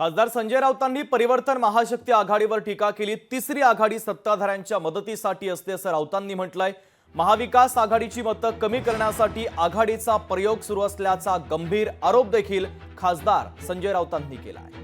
खासदार संजय राऊतांनी परिवर्तन महाशक्ती आघाडीवर टीका केली. तिसरी आघाडी सत्ताधाऱ्यांच्या मदतीसाठी असते असं राऊतांनी म्हटलंय. महाविकास आघाडीची मतं कमी करण्यासाठी आघाडीचा प्रयोग सुरू असल्याचा गंभीर आरोप देखील खासदार संजय राऊतांनी केला आहे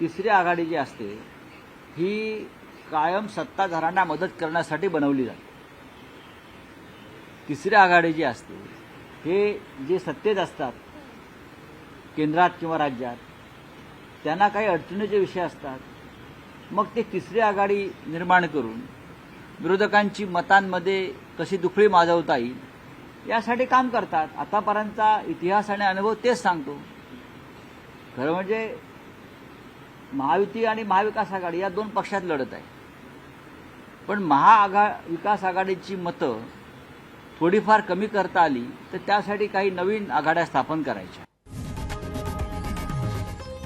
तिसरी आघाडी जी असते ही कायम सत्ताधाऱ्यांना मदत करण्यासाठी बनवली जाते. तिसरी आघाडी जी असते हे जे सत्तेत असतात केंद्रात किंवा राज्यात त्यांना काही अडचणीचे विषय असतात मग ते तिसरी आघाडी निर्माण करून विरोधकांची मतांमध्ये कशी दुखळी माजवता येईल यासाठी काम करतात. आतापर्यंतचा इतिहास आणि अनुभव तेच सांगतो. खरं म्हणजे महायुती आणि महाविकास आघाडी या दोन पक्षात लढत आहे. पण महाआघा विकास आघाडीची मतं थोडीफार कमी करता आली तर त्यासाठी काही नवीन आघाड्या स्थापन करायच्या.